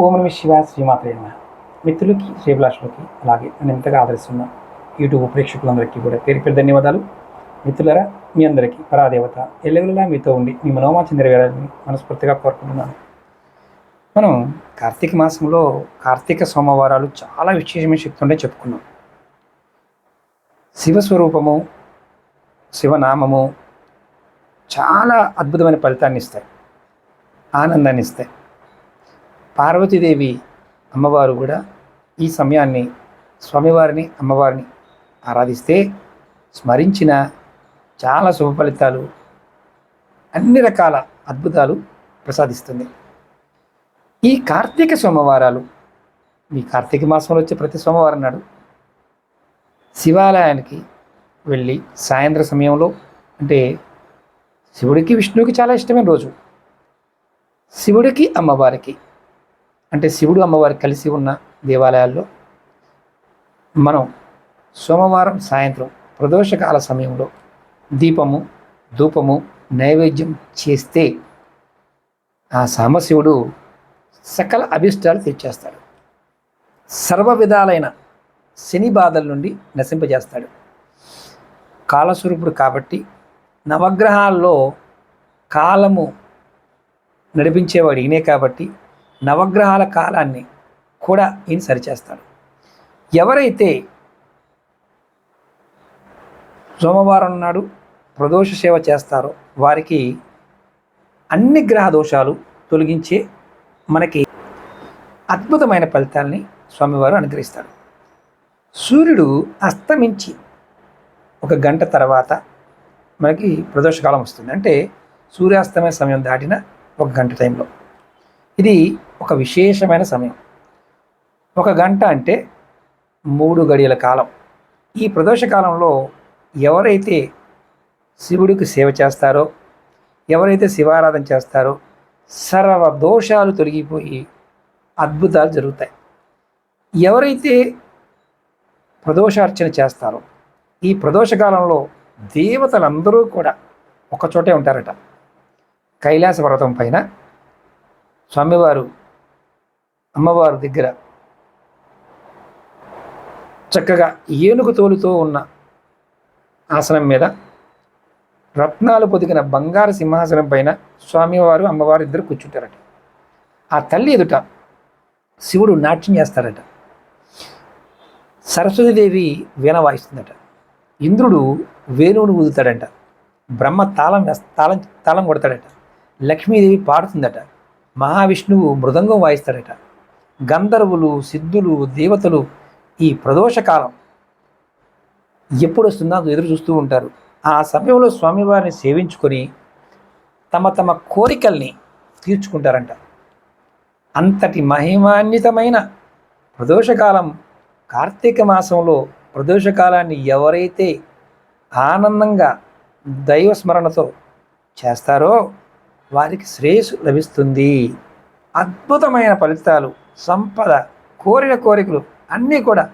ఓం నమ శివ శ్రీమాత్రే మిత్రులకి శ్రీభిలాషులకి అలాగే నేను ఎంతగా ఆదరిస్తున్న యూట్యూబ్ ప్రేక్షకులందరికీ కూడా పేరు పేరు ధన్యవాదాలు. మిత్రులరా మీ అందరికీ పరాదేవత ఎల్లవెల్లలా మీతో ఉండి మీ మనోమాచ నెరవేరాలని మనస్ఫూర్తిగా కోరుకుంటున్నాను. మనం కార్తీక మాసంలో కార్తీక సోమవారాలు చాలా విశేషమైన శక్తి ఉండే చెప్పుకున్నాం. శివస్వరూపము శివనామము చాలా అద్భుతమైన ఫలితాన్ని ఇస్తాయి. ఆనందాన్ని ఇస్తాయి. పార్వతీదేవి అమ్మవారు కూడా ఈ సమయాన్ని స్వామివారిని అమ్మవారిని ఆరాధిస్తే స్మరించిన చాలా శుభ ఫలితాలు అన్ని రకాల అద్భుతాలు ప్రసాదిస్తుంది. ఈ కార్తీక సోమవారాలు మీ కార్తీక మాసంలో వచ్చే ప్రతి సోమవారం నాడు శివాలయానికి వెళ్ళి సాయంత్ర సమయంలో అంటే శివుడికి విష్ణువుకి చాలా ఇష్టమైన రోజు. శివుడికి అమ్మవారికి అంటే శివుడు అమ్మవారు కలిసి ఉన్న దేవాలయాల్లో మనం సోమవారం సాయంత్రం ప్రదోషకాల సమయంలో దీపము ధూపము నైవేద్యం చేస్తే ఆ సామశివుడు సకల అభిష్టాలు తెచ్చేస్తాడు సర్వ విధాలైన శని బాధల నుండి నశింపజేస్తాడు. కాలస్వరూపుడు కాబట్టి నవగ్రహాల్లో కాలము నడిపించేవాడు ఈయనే కాబట్టి నవగ్రహాల కాలాన్ని కూడా ఈయన సరిచేస్తాడు. ఎవరైతే సోమవారం నాడు ప్రదోష సేవ చేస్తారో వారికి అన్ని గ్రహ దోషాలు తొలగించే మనకి అద్భుతమైన ఫలితాల్ని స్వామివారు అనుగ్రహిస్తాడు. సూర్యుడు అస్తమించి ఒక గంట తర్వాత మనకి ప్రదోషకాలం వస్తుంది. అంటే సూర్యాస్తమయ సమయం దాటిన ఒక గంట టైంలో. ఇది ఒక విశేషమైన సమయం. ఒక గంట అంటే మూడు గడియల కాలం. ఈ ప్రదోష కాలంలో ఎవరైతే శివుడికి సేవ చేస్తారో ఎవరైతే శివారాధన చేస్తారో సర్వ దోషాలు తొలగిపోయి అద్భుతాలు జరుగుతాయి. ఎవరైతే ప్రదోషార్చన చేస్తారో ఈ ప్రదోషకాలంలో దేవతలందరూ కూడా ఒకచోటే ఉంటారట. కైలాస పర్వతం పైన స్వామివారు అమ్మవారి దగ్గర చక్కగా ఏనుగు తోలుతో ఉన్న ఆసనం మీద రత్నాలు పొదిగిన బంగారు సింహాసనం పైన స్వామివారు అమ్మవారు ఇద్దరు కూర్చుంటారట. ఆ తల్లి ఎదుట శివుడు నాట్యం చేస్తాడట సరస్వతీదేవి వీణ వాయిస్తుందట. ఇంద్రుడు వేణువును ఊదుతాడంట. బ్రహ్మ తాళం తాళం తాళం కొడతాడట. లక్ష్మీదేవి పాడుతుందట. మహావిష్ణువు మృదంగం వాయిస్తాడట గంధర్వులు సిద్ధులు దేవతలు ఈ ప్రదోషకాలం ఎప్పుడు వస్తుందో అది ఎదురు చూస్తూ ఉంటారు. ఆ సమయంలో స్వామివారిని సేవించుకొని తమ తమ కోరికల్ని తీర్చుకుంటారంట. అంతటి మహిమాన్వితమైన ప్రదోషకాలం కార్తీక మాసంలో ప్రదోషకాలాన్ని ఎవరైతే ఆనందంగా దైవ స్మరణతో చేస్తారో వారికి శ్రేయస్సు లభిస్తుంది. అద్భుతమైన ఫలితాలు సంపద కోరిన కోరికలు అన్నీ కూడా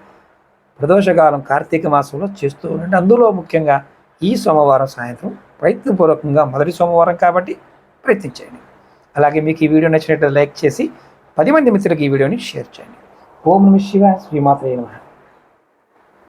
ప్రదోషకాలం కార్తీక మాసంలో చేస్తూ ఉండండి. అందులో ముఖ్యంగా ఈ సోమవారం సాయంత్రం ప్రయత్నపూర్వకంగా మొదటి సోమవారం కాబట్టి ప్రయత్నించండి. అలాగే మీకు ఈ వీడియో నచ్చినట్లయితే లైక్ చేసి పది మంది మిత్రులకు ఈ వీడియోని షేర్ చేయండి. ఓం నమ శివ శ్రీమాత్రే నమః.